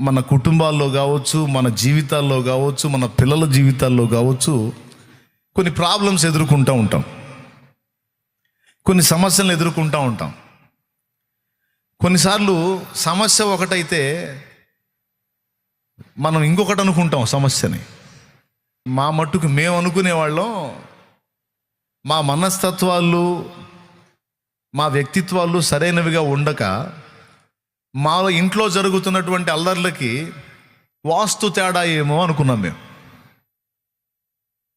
మన కుటుంబాల్లో కావచ్చు మన జీవితాల్లో కావచ్చు మన పిల్లల జీవితాల్లో కావచ్చు కొన్ని ప్రాబ్లమ్స్ ఎదుర్కొంటూ ఉంటాం. కొన్ని సమస్యలను ఎదుర్కొంటూ ఉంటాం. కొన్నిసార్లు సమస్య ఒకటైతే మనం ఇంకొకటి అనుకుంటాం సమస్యని. మా మట్టుకు మేము అనుకునేవాళ్ళం మా మనస్తత్వాలు మా వ్యక్తిత్వాలు సరైనవిగా ఉండక మా ఇంట్లో జరుగుతున్నటువంటి అల్లర్లకి వాస్తు తేడా ఏమో అనుకున్నాం మేము.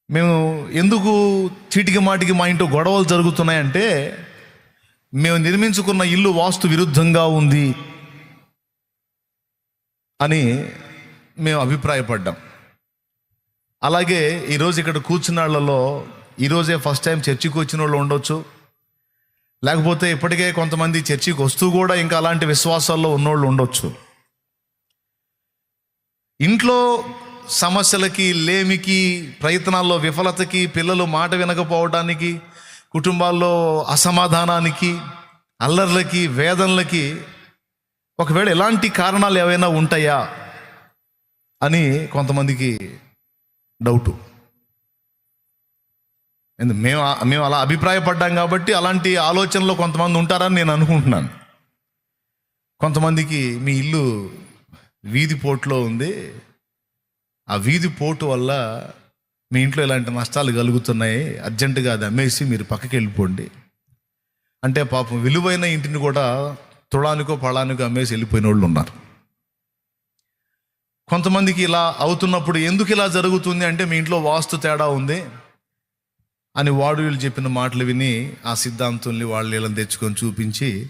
మేము ఎందుకు చీటికి మాటికి మా ఇంట్లో గొడవలు జరుగుతున్నాయంటే మేము నిర్మించుకున్న ఇల్లు వాస్తు విరుద్ధంగా ఉంది అని మేము అభిప్రాయపడ్డాం. అలాగే ఈరోజు ఇక్కడ కూర్చున్న వాళ్ళలో ఈరోజే ఫస్ట్ టైం చర్చికి వచ్చిన వాళ్ళు ఉండొచ్చు. లేకపోతే ఇప్పటికే కొంతమంది చర్చికి వస్తూ కూడా ఇంకా అలాంటి విశ్వాసాల్లో ఉన్నోళ్ళు ఉండొచ్చు. ఇంట్లో సమస్యలకి లేమికి ప్రయత్నాల్లో విఫలతకి పిల్లలు మాట వినకపోవడానికి కుటుంబాల్లో అసమాధానానికి అల్లర్లకి వేదనలకి ఒకవేళ ఎలాంటి కారణాలు ఏవైనా ఉంటాయా అని కొంతమందికి డౌటు. ఎందు మేము మేము అలా అభిప్రాయపడ్డాం కాబట్టి అలాంటి ఆలోచనలో కొంతమంది ఉంటారని నేను అనుకుంటున్నాను. కొంతమందికి మీ ఇల్లు వీధి పోటులో ఉంది. ఆ వీధి పోటు వల్ల మీ ఇంట్లో ఇలాంటి నష్టాలు కలుగుతున్నాయి. అర్జెంటుగా అది అమ్మేసి మీరు పక్కకి వెళ్ళిపోండి అంటే పాపం విలువైన ఇంటిని కూడా తుళానికో పళానికో అమ్మేసి వెళ్ళిపోయిన వాళ్ళు ఉన్నారు. కొంతమందికి ఇలా అవుతున్నప్పుడు ఎందుకు ఇలా జరుగుతుంది అంటే మీ ఇంట్లో వాస్తు తేడా ఉంది. అని వాడు వీళ్ళు చెప్పిన మాటలు విని ఆ సిద్ధాంతుల్ని వాళ్ళు వీళ్ళని తెచ్చుకొని చూపించి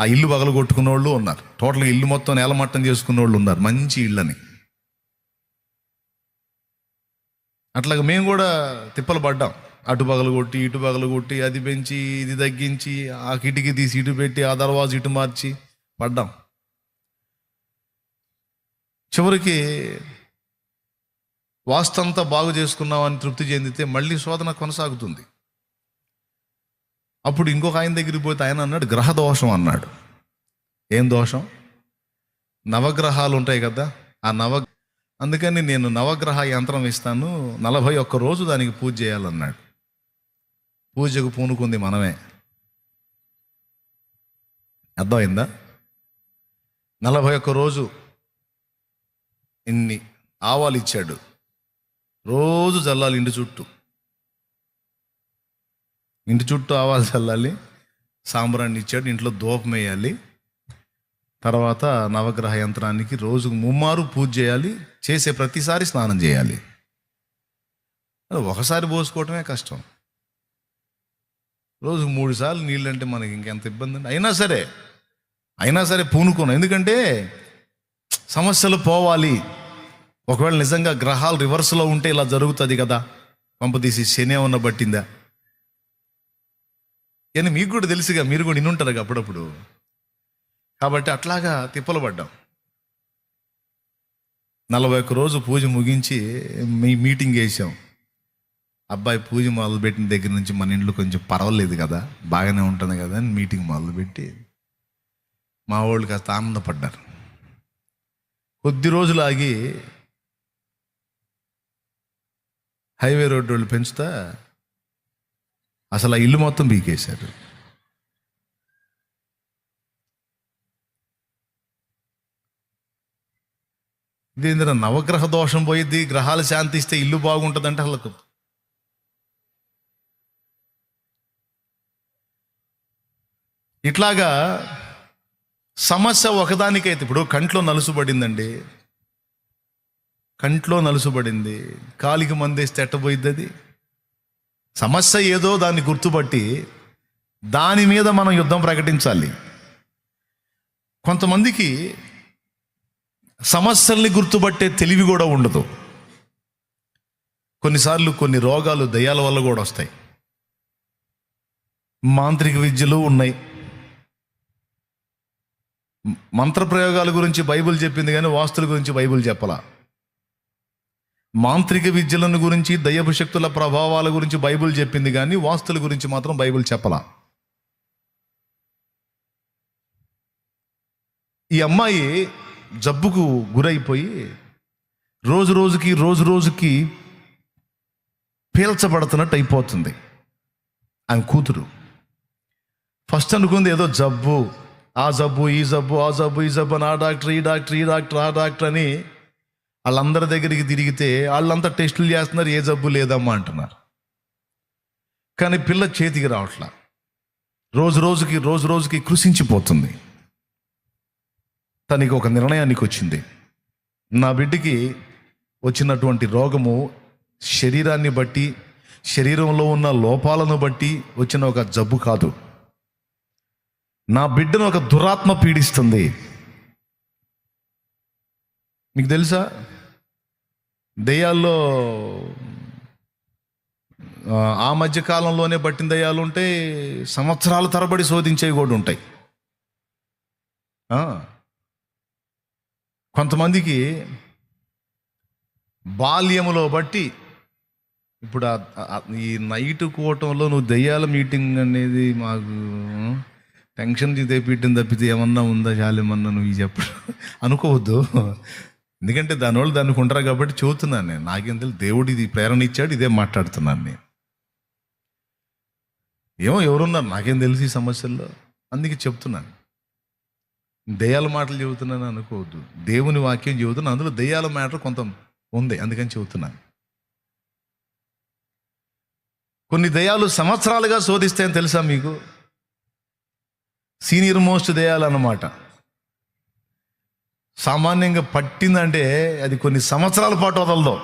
ఆ ఇల్లు పగలగొట్టుకున్న వాళ్ళు ఉన్నారు. టోటల్గా ఇల్లు మొత్తం నేలమట్టం చేసుకున్న వాళ్ళు ఉన్నారు. మంచి ఇళ్ళని. అట్లాగా మేము కూడా తిప్పలు పడ్డాం. అటు పగలు కొట్టి ఇటు పగలు కొట్టి అది పెంచి ఇది తగ్గించి ఆ కిటికీ తీసి ఇటు పెట్టి ఆ దర్వాజు ఇటు మార్చి పడ్డాం. చివరికి వాస్తంతా బాగు చేసుకున్నామని తృప్తి చెందితే మళ్ళీ శోధన కొనసాగుతుంది. అప్పుడు ఇంకొక ఆయన దగ్గరికి పోతే ఆయన అన్నాడు గ్రహ దోషం అన్నాడు. ఏం దోషం? నవగ్రహాలు ఉంటాయి కదా ఆ నవ అందుకని నేను నవగ్రహ యంత్రం ఇస్తాను నలభై ఒక్క రోజు దానికి పూజ చేయాలన్నాడు. పూజకు పూనుకుంది మనమే. అర్థమైందా? నలభై ఒక్క రోజు ఇన్ని ఆవాలు ఇచ్చాడు. రోజు చల్లాలి ఇంటి చుట్టూ. ఇంటి చుట్టూ ఆవాలు చల్లాలి సాంబ్రాన్ని ఇచ్చాడు ఇంట్లో దూపం వేయాలి. తర్వాత నవగ్రహ యంత్రానికి రోజుకు ముమ్మారు పూజ చేయాలి చేసే ప్రతిసారి స్నానం చేయాలి. అది ఒకసారి పోసుకోవటమే కష్టం. రోజుకు మూడు సార్లు నీళ్ళు అంటే మనకి ఇంకెంత ఇబ్బంది అండి అయినా సరే అయినా సరే పూనుకోను. ఎందుకంటే సమస్యలు పోవాలి. ఒకవేళ నిజంగా గ్రహాలు రివర్స్లో ఉంటే ఇలా జరుగుతుంది కదా. పంపదీసి శని ఏమన్నా పట్టిందా? కానీ మీకు కూడా తెలుసుగా మీరు కూడా నిన్నుంటారు అప్పుడప్పుడు. కాబట్టి అట్లాగా తిప్పలు పడ్డాం. నలభై ఒక్క రోజు పూజ ముగించి మీ మీటింగ్ వేసాం. అబ్బాయి పూజ మొదలుపెట్టిన దగ్గర నుంచి మన ఇంట్లో కొంచెం పర్వాలేదు కదా బాగానే ఉంటుంది కదా అని మీటింగ్ మొదలుపెట్టి మా వాళ్ళు కాస్త ఆనందపడ్డారు. కొద్ది రోజులు ఆగి హైవే రోడ్డు వాళ్ళు పెంచుతా అసలు ఆ ఇల్లు మొత్తం బీకేశారు ఇదేంద్ర నవగ్రహ దోషం పోయిద్ది గ్రహాలు శాంతి ఇస్తే ఇల్లు బాగుంటుందంటే అసలు ఇట్లాగా సమస్య ఒకదానికైతే ఇప్పుడు కంట్లో నలుసుబడిందండి కంట్లో నలుసుబడింది. కాలికి మందేస్తే ఎట్టబోయిద్ది అది సమస్య ఏదో దాన్ని గుర్తుపట్టి దాని మీద మనం యుద్ధం ప్రకటించాలి. కొంతమందికి సమస్యల్ని గుర్తుపట్టే తెలివి కూడా ఉండదు. కొన్నిసార్లు కొన్ని రోగాలు దయాల వల్ల కూడా వస్తాయి. మాంత్రిక విద్యలు ఉన్నాయి. మంత్ర ప్రయోగాల గురించి బైబిల్ చెప్పింది కానీ వాస్తుల గురించి బైబిల్ చెప్పలా. మాంత్రిక విద్యలను గురించి దయ్యపు శక్తుల ప్రభావాల గురించి బైబిల్ చెప్పింది కానీ వాస్తుల గురించి మాత్రం బైబిల్ చెప్పలా. ఈ అమ్మాయి జబ్బుకు గురైపోయి రోజు రోజుకి రోజు రోజుకి పీల్చబడుతున్నట్టు అయిపోతుంది. ఆమె కూతురు. ఫస్ట్ అనుకుంది ఏదో జబ్బు. ఆ జబ్బు ఈ జబ్బు ఆ జబ్బు ఈ జబ్బు నా డాక్టర్ ఈ డాక్టర్ ఈ డాక్టర్ ఆ డాక్టర్ అని వాళ్ళందరి దగ్గరికి తిరిగితే వాళ్ళంతా టెస్టులు చేస్తున్నారు ఏ జబ్బు లేదమ్మా అంటున్నారు. కానీ పిల్ల చేతికి రావట్లా. రోజు రోజుకి రోజు రోజుకి కృషించిపోతుంది తనకి ఒక నిర్ణయానికి వచ్చింది. నా బిడ్డకి వచ్చినటువంటి రోగము శరీరాన్ని బట్టి శరీరంలో ఉన్న లోపాలను బట్టి వచ్చిన ఒక జబ్బు కాదు. నా బిడ్డను ఒక దురాత్మ పీడిస్తుంది. మీకు తెలుసా? దెయ్యాల్లో ఆ, మధ్య కాలంలోనే పట్టిన దయ్యాలు ఉంటాయి సంవత్సరాల తరబడి శోధించేవి కూడా ఉంటాయి. కొంతమందికి బాల్యములో బట్టి ఇప్పుడు ఈ నైట్ కూటంలో నువ్వు దయ్యాల మీటింగ్ అనేది మాకు టెన్షన్ తెప్పిట్టింది తప్పితే ఏమన్నా ఉందా చాలేమన్నా నువ్వు చెప్పడం అనుకోవద్దు. ఎందుకంటే దానివల్ల దానికి ఉంటారు కాబట్టి చెబుతున్నాను నేను. నాకేం తెలుసు దేవుడు ఇది ప్రేరణ ఇచ్చాడు ఇదే మాట్లాడుతున్నాను నేను. ఏమో ఎవరున్నారు? నాకేం తెలుసు ఈ సమస్యల్లో? అందుకే చెప్తున్నాను. దయ్యాల మాటలు చెబుతున్నాను అనుకోవద్దు. దేవుని వాక్యం చెబుతున్నాను అందులో దయ్యాల మ్యాటర్ కొంత ఉంది అందుకని చెబుతున్నాను. కొన్ని దయాలు సంవత్సరాలుగా శోధిస్తాయని తెలుసా మీకు? సీనియర్ మోస్ట్ దయాలు అన్నమాట. సామాన్యంగా పట్టిందంటే అది కొన్ని సంవత్సరాల పాటు వదలదు.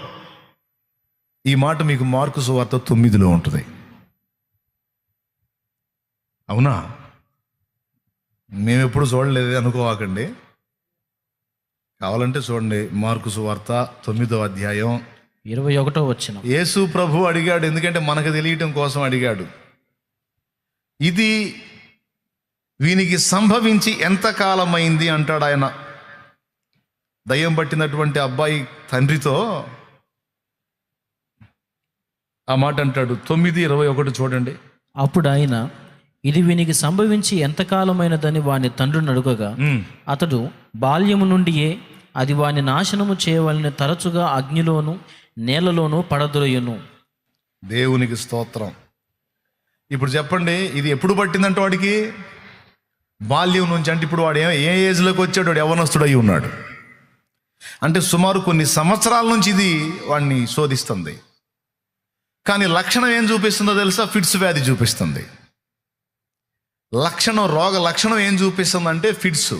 ఈ మాట మీకు మార్కు సువార్త తొమ్మిదిలో ఉంటుంది. అవునా? మేము ఎప్పుడు చూడలేదు అనుకోవాకండి. కావాలంటే చూడండి మార్కు సువార్త తొమ్మిదో అధ్యాయం. ఇరవై ఒకటో వచ్చిన యేసు ప్రభు అడిగాడు ఎందుకంటే మనకు తెలియటం కోసం అడిగాడు. ఇది వీనికి సంభవించి ఎంతకాలమైంది అంటాడు ఆయన. దయ్యం పట్టినటువంటి అబ్బాయి తండ్రితో ఆ మాట అంటాడు తొమ్మిది ఇరవై ఒకటి చూడండి. అప్పుడు ఆయన ఇది వీనికి సంభవించి ఎంతకాలమైనదని వాని తండ్రిని అడుగగా అతడు బాల్యము నుండియే అది వాని నాశనము చేయవలని తరచుగా అగ్నిలోను నేలలోనూ పడదొరయును. దేవునికి స్తోత్రం. ఇప్పుడు చెప్పండి ఇది ఎప్పుడు పట్టిందంటే వాడికి? బాల్యం నుంచి అంటే ఇప్పుడు వాడు ఏ ఏ ఏజ్లోకి వచ్చాడు? వాడు యవనస్తుడు అయి ఉన్నాడు. అంటే సుమారు కొన్ని సంవత్సరాల నుంచి ఇది వాడిని శోధిస్తుంది. కానీ లక్షణం ఏం చూపిస్తుందో తెలుసా? ఫిట్స్ వ్యాధి చూపిస్తుంది. లక్షణం రోగ లక్షణం ఏం చూపిస్తుంది అంటే ఫిట్స్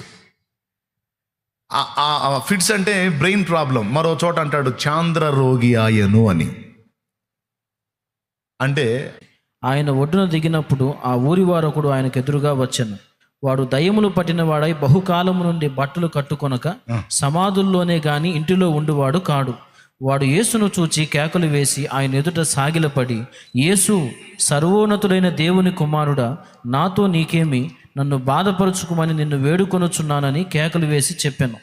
ఫిట్స్ అంటే బ్రెయిన్ ప్రాబ్లం. మరో చోట అంటాడు చాంద్ర రోగి ఆయను అని. అంటే ఆయన ఒడ్డున దిగినప్పుడు ఆ ఊరి వారొకడు ఆయనకు ఎదురుగా వచ్చాను. వాడు దయ్యములు పట్టిన వాడై బహుకాలము నుండి బట్టలు కట్టుకొనక సమాధుల్లోనే గాని ఇంటిలో ఉండువాడు కాడు. వాడు యేసును చూచి కేకలు వేసి ఆయన ఎదుట సాగిలపడి యేసు సర్వోన్నతుడైన దేవుని కుమారుడా నాతో నీకేమి? నన్ను బాధపరుచుకోమని నిన్ను వేడుకొనుచున్నానని కేకలు వేసి చెప్పాను.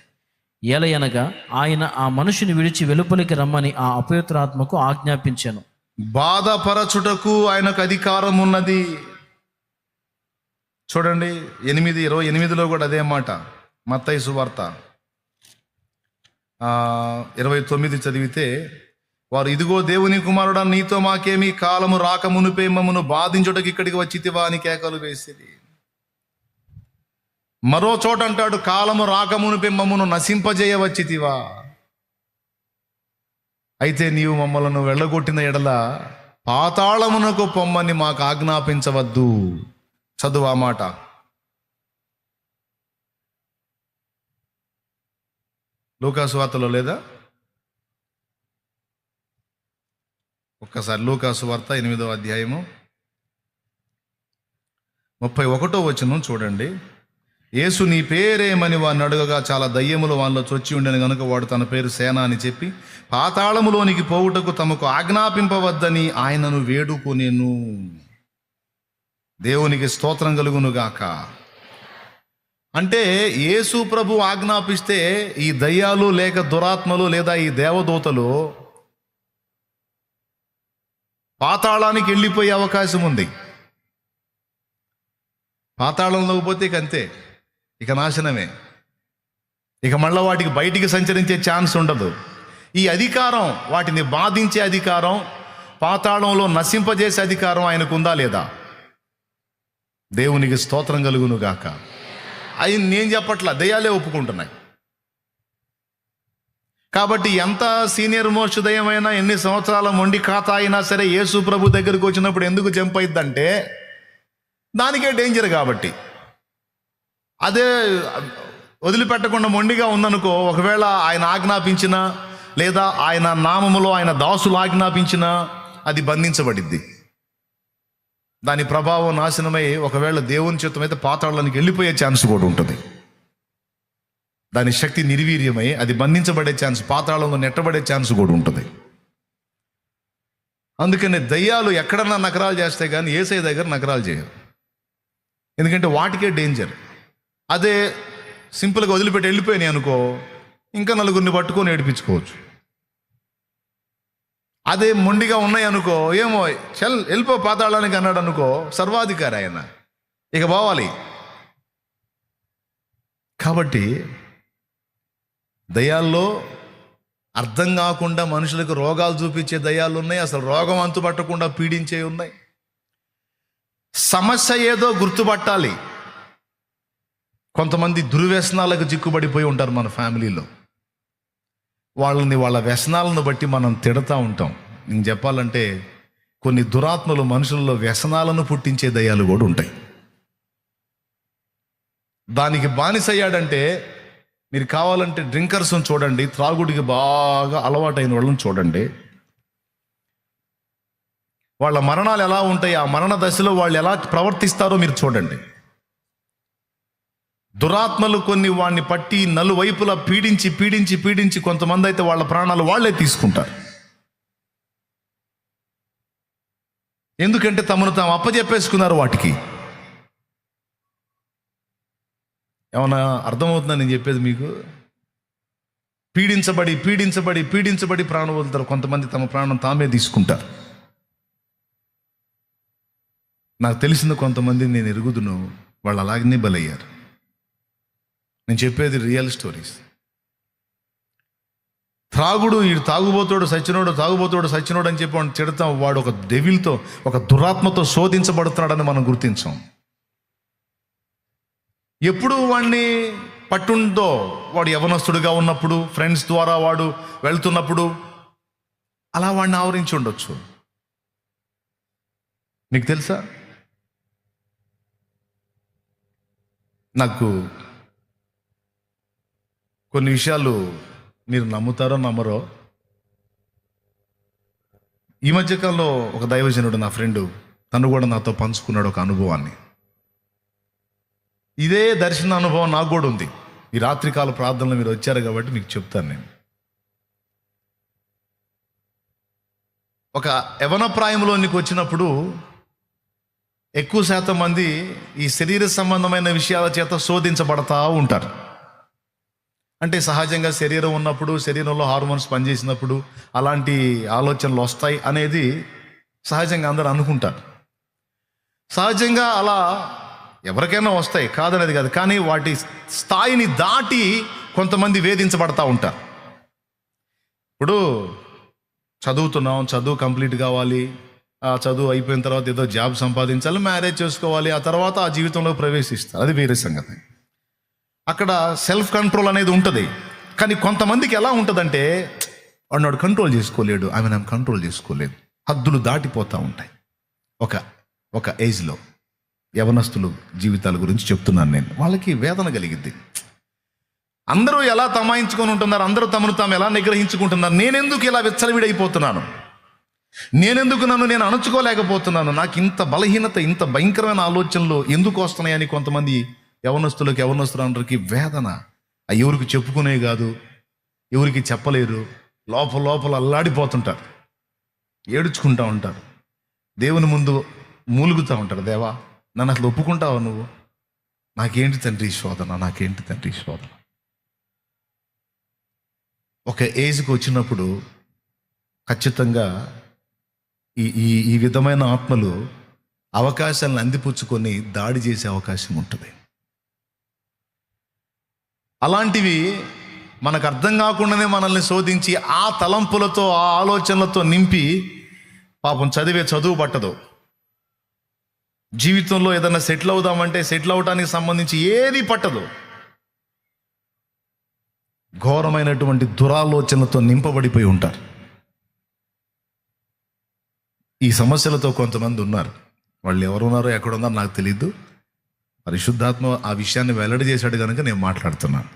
ఏలయనగా ఆయన ఆ మనుషుని విడిచి వెలుపలికి రమ్మని ఆ అపవిత్రాత్మకు ఆజ్ఞాపించాను. బాధపరచుటకు ఆయనకు అధికారం ఉన్నది చూడండి ఎనిమిది ఇరవై ఎనిమిదిలో కూడా అదే మాట మత్తైసు సువార్త ఆ, ఇరవై తొమ్మిది చదివితే వారు ఇదిగో దేవుని కుమారుడా నీతో మాకేమి కాలము రాక మునిపే మమ్మను బాధించుటకు ఇక్కడికి వచ్చితివా అని కేకలు వేసేది. మరో చోట అంటాడు కాలము రాక మునిపే మమ్మను నశింపజేయవచ్చితివా. అయితే నీవు మమ్మలను వెళ్ళగొట్టిన ఎడల పాతాళమునకు పొమ్మని మాకు ఆజ్ఞాపించవద్దు. చదువు ఆ మాట. లూకాసువార్తలో లేదా? ఒక్కసారి లూకాసువార్త ఎనిమిదవ అధ్యాయము ముప్పై ఒకటో వచనం చూడండి. యేసు నీ పేరేమని వాడిని అడుగగా చాలా దయ్యములు వాళ్ళలో చొచ్చి ఉండని కనుక వాడు తన పేరు సేన అని చెప్పి పాతాళములోనికి పోవుటకు తమకు ఆజ్ఞాపింపవద్దని ఆయనను వేడుకొనేను. దేవునికి స్తోత్రం కలుగునుగాక. అంటే యేసు ప్రభు ఆజ్ఞాపిస్తే ఈ దయ్యాలు లేక దురాత్మలు లేదా ఈ దేవదూతలు పాతాళానికి వెళ్ళిపోయే అవకాశం ఉంది. పాతాళంలోకి పోతే ఇక అంతే. ఇక నాశనమే. ఇక మళ్ళీ వాటికి బయటికి సంచరించే ఛాన్స్ ఉండదు. ఈ అధికారం వాటిని బాధించే అధికారం పాతాళంలో నశింపజేసే అధికారం ఆయనకు ఉందా లేదా? దేవునికి స్తోత్రం కలుగును గాక. అవి నేను చెప్పట్లా దయ్యాలే ఒప్పుకుంటున్నాయి. కాబట్టి ఎంత సీనియర్ మోస్ట్ దయ్యమైనా ఎన్ని సంవత్సరాల మొండి ఖాతా అయినా సరే యేసు ప్రభు దగ్గరికి వచ్చినప్పుడు ఎందుకు జంప్ అయిద్దంటే దానికే డేంజర్ కాబట్టి. అదే వదిలిపెట్టకుండా మొండిగా ఉందనుకో ఒకవేళ ఆయన ఆజ్ఞాపించిన లేదా ఆయన నామములో ఆయన దాసులు ఆజ్ఞాపించినా అది బంధించబడిద్ది. దాని ప్రభావం నాశనమై ఒకవేళ దేవుని చిత్తమైతే పాతాళానికి వెళ్ళిపోయే ఛాన్స్ కూడా ఉంటుంది. దాని శక్తి నిర్వీర్యమై అది బంధించబడే ఛాన్స్ పాతాళంలో నెట్టబడే ఛాన్స్ కూడా ఉంటుంది. అందుకని దయ్యాలు ఎక్కడన్నా నకరాలు చేస్తే కానీ ఏసై దగ్గర నకరాలు చేయవు ఎందుకంటే వాటికే డేంజర్ అదే సింపుల్గా వదిలిపెట్టి వెళ్ళిపోయినాయి అనుకో ఇంకా నలుగురిని పట్టుకొని ఏడిపించుకోవచ్చు. అదే మొండిగా ఉన్నాయి అనుకో ఏమో చల్ వెళ్ళిపో పాతాళానికి అన్నాడు అనుకో సర్వాధికారి ఆయన. ఇక పోవాలి. కాబట్టి దయాల్లో అర్థం కాకుండా మనుషులకు రోగాలు చూపించే దయాలు ఉన్నాయి అసలు రోగం అంతుపట్టకుండా పీడించే ఉన్నాయి. సమస్య ఏదో గుర్తుపట్టాలి. కొంతమంది దుర్వ్యసనాలకు చిక్కుబడిపోయి ఉంటారు మన ఫ్యామిలీలో. వాళ్ళని వాళ్ళ వ్యసనాలను బట్టి మనం తిడతా ఉంటాం. నేను చెప్పాలంటే కొన్ని దురాత్మలు మనుషుల్లో వ్యసనాలను పుట్టించే దయ్యాలు కూడా ఉంటాయి. దానికి బానిసయ్యాడంటే మీరు కావాలంటే డ్రింకర్స్ని చూడండి త్రాగుడికి బాగా అలవాటైన వాళ్ళని చూడండి. వాళ్ళ మరణాలు ఎలా ఉంటాయి ఆ మరణ దశలో వాళ్ళు ఎలా ప్రవర్తిస్తారో మీరు చూడండి. దురాత్మలు కొన్ని వాడిని పట్టి నలువైపులా పీడించి పీడించి పీడించి కొంతమంది అయితే వాళ్ళ ప్రాణాలు వాళ్ళే తీసుకుంటారు. ఎందుకంటే తమను తాము అప్పజెప్పేసుకున్నారు వాటికి. ఏమన్నా అర్థమవుతుందా నేను చెప్పేది మీకు? పీడించబడి పీడించబడి పీడించబడి ప్రాణం వదులుతారు. కొంతమంది తమ ప్రాణం తామే తీసుకుంటారు. నాకు తెలిసిన కొంతమంది నేను ఎరుగుదును వాళ్ళు అలాగనే బలయ్యారు. నేను చెప్పేది రియల్ స్టోరీస్ త్రాగుడు ఈ తాగుబోతోడు సచ్చినోడు తాగుబోతోడు సచ్చినోడు అని చెప్పి చెడతాం వాడు ఒక డెవిల్తో ఒక దురాత్మతో శోధించబడుతున్నాడని మనం గుర్తించాం. ఎప్పుడు వాడిని పట్టుందో వాడు యవనస్తుడిగా ఉన్నప్పుడు ఫ్రెండ్స్ ద్వారా వాడు వెళ్తున్నప్పుడు అలా వాడిని ఆవరించి ఉండొచ్చు. మీకు తెలుసా? నాకు కొన్ని విషయాలు మీరు నమ్ముతారో నమ్మరో. ఈ మధ్యకాలంలో ఒక దైవజనుడు నా ఫ్రెండు తను కూడా నాతో పంచుకున్నాడు ఒక అనుభవాన్ని. ఇదే దర్శన అనుభవం నాకు కూడా ఉంది. ఈ రాత్రికాల ప్రార్థనలు మీరు వచ్చారు కాబట్టి మీకు చెప్తాను నేను. ఒక యవనప్రాయంలోనికి వచ్చినప్పుడు ఎక్కువ శాతం మంది ఈ శరీర సంబంధమైన విషయాల చేత శోధించబడతా ఉంటారు. అంటే సహజంగా శరీరం ఉన్నప్పుడు శరీరంలో హార్మోన్స్ పనిచేసినప్పుడు అలాంటి ఆలోచనలు వస్తాయి అనేది సహజంగా అందరూ అనుకుంటారు. సహజంగా అలా ఎవరికైనా వస్తాయి కాదనేది కాదు. కానీ వాటి స్థాయిని దాటి కొంతమంది వేధించబడతా ఉంటారు. ఇప్పుడు చదువుతున్నాం చదువు కంప్లీట్ కావాలి ఆ చదువు అయిపోయిన తర్వాత ఏదో జాబ్ సంపాదించాలి మ్యారేజ్ చేసుకోవాలి ఆ తర్వాత ఆ జీవితంలో ప్రవేశిస్తారు. అది వేరే సంగతి. అక్కడ సెల్ఫ్ కంట్రోల్ అనేది ఉంటుంది. కానీ కొంతమందికి ఎలా ఉంటుందంటే వాడు కంట్రోల్ చేసుకోలేడు ఆమె నన్ను కంట్రోల్ చేసుకోలేదు. హద్దులు దాటిపోతూ ఉంటాయి. ఒక ఒక ఏజ్లో యవనస్తులు జీవితాల గురించి చెప్తున్నాను నేను. వాళ్ళకి వేదన కలిగింది అందరూ ఎలా తమాయించుకొని ఉంటున్నారు అందరూ తమను తాము ఎలా నిగ్రహించుకుంటున్నారు నేనెందుకు ఇలా విచ్చలవిడైపోతున్నాను? నేనెందుకు నన్ను నేను అణుచుకోలేకపోతున్నాను? నాకు ఇంత బలహీనత ఇంత భయంకరమైన ఆలోచనలు ఎందుకు వస్తున్నాయని కొంతమంది యవనస్తులకు యవనస్తులందరికీ వేదన. ఎవరికి చెప్పుకునే కాదు ఎవరికి చెప్పలేరు. లోపల లోపల అల్లాడిపోతుంటారు. ఏడుచుకుంటా ఉంటారు. దేవుని ముందు మూలుగుతూ ఉంటారు. దేవా నన్ను అసలు ఒప్పుకుంటావా నువ్వు? నాకేంటి తండ్రి శోధన? నాకేంటి తండ్రి శోధన? ఒక ఏజ్కి వచ్చినప్పుడు ఖచ్చితంగా ఈ ఈ ఈ విధమైన ఆత్మలు అవకాశాలను అందిపుచ్చుకొని దాడి చేసే అవకాశం ఉంటుంది. అలాంటివి మనకు అర్థం కాకుండానే మనల్ని శోధించి ఆ తలంపులతో ఆ ఆలోచనలతో నింపి పాపం చదివే చదువు పట్టదు. జీవితంలో ఏదైనా సెటిల్ అవుదామంటే సెటిల్ అవడానికి సంబంధించి ఏది పట్టదు. ఘోరమైనటువంటి దురాలోచనలతో నింపబడిపోయి ఉంటారు. ఈ సమస్యలతో కొంతమంది ఉన్నారు. వాళ్ళు ఎవరున్నారో ఎక్కడున్నారో నాకు తెలియదు పరిశుద్ధాత్మ ఆ విషయాన్ని వెల్లడి చేశాడు కనుక నేను మాట్లాడుతున్నాను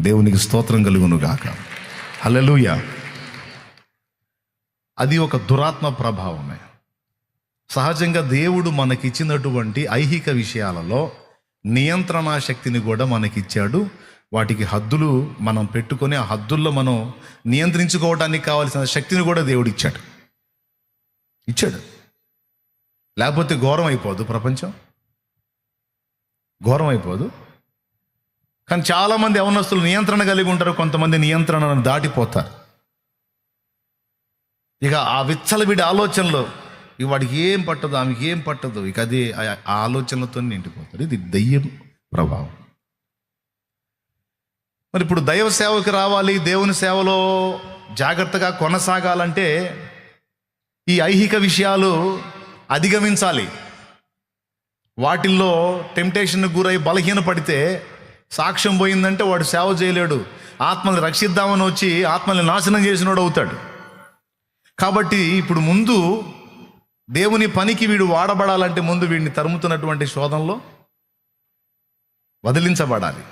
దేవునికి స్తోత్రం కలుగును గాక. హలలుయ అది ఒక దురాత్మ ప్రభావమే. సహజంగా దేవుడు మనకిచ్చినటువంటి ఐహిక విషయాలలో నియంత్రణ శక్తిని కూడా మనకిచ్చాడు. వాటికి హద్దులు మనం పెట్టుకొని ఆ హద్దుల్లో మనం నియంత్రించుకోవడానికి కావాల్సిన శక్తిని కూడా దేవుడు ఇచ్చాడు. ఇచ్చాడు లేకపోతే ఘోరం అయిపోదు ప్రపంచం? ఘోరం అయిపోదు కానీ చాలామంది యవనస్తులు నియంత్రణ కలిగి ఉంటారు కొంతమంది నియంత్రణను దాటిపోతారు. ఇక ఆ విచ్చలవిడి ఆలోచనలు ఇక వాడికి ఏం పట్టదు ఆమెకి ఏం పట్టదు ఇక అది ఆ- ఆలోచనలతో నిండిపోతారు. ఇది దయ్యం ప్రభావం. మరి ఇప్పుడు దైవ సేవకు రావాలి దేవుని సేవలో జాగ్రత్తగా కొనసాగాలంటే ఈ ఐహిక విషయాలు అధిగమించాలి. వాటిల్లో టెంప్టేషన్కి గురై బలహీన పడితే సాక్ష్యం పోయిందంటే వాడు సేవ చేయలేడు. ఆత్మల్ని రక్షిద్దామని వచ్చి ఆత్మల్ని నాశనం చేసినోడు అవుతాడు. కాబట్టి ఇప్పుడు ముందు దేవుని పనికి వీడు వాడబడాలంటే ముందు వీడిని తరుముతున్నటువంటి శోధనలో వదిలించబడాలి.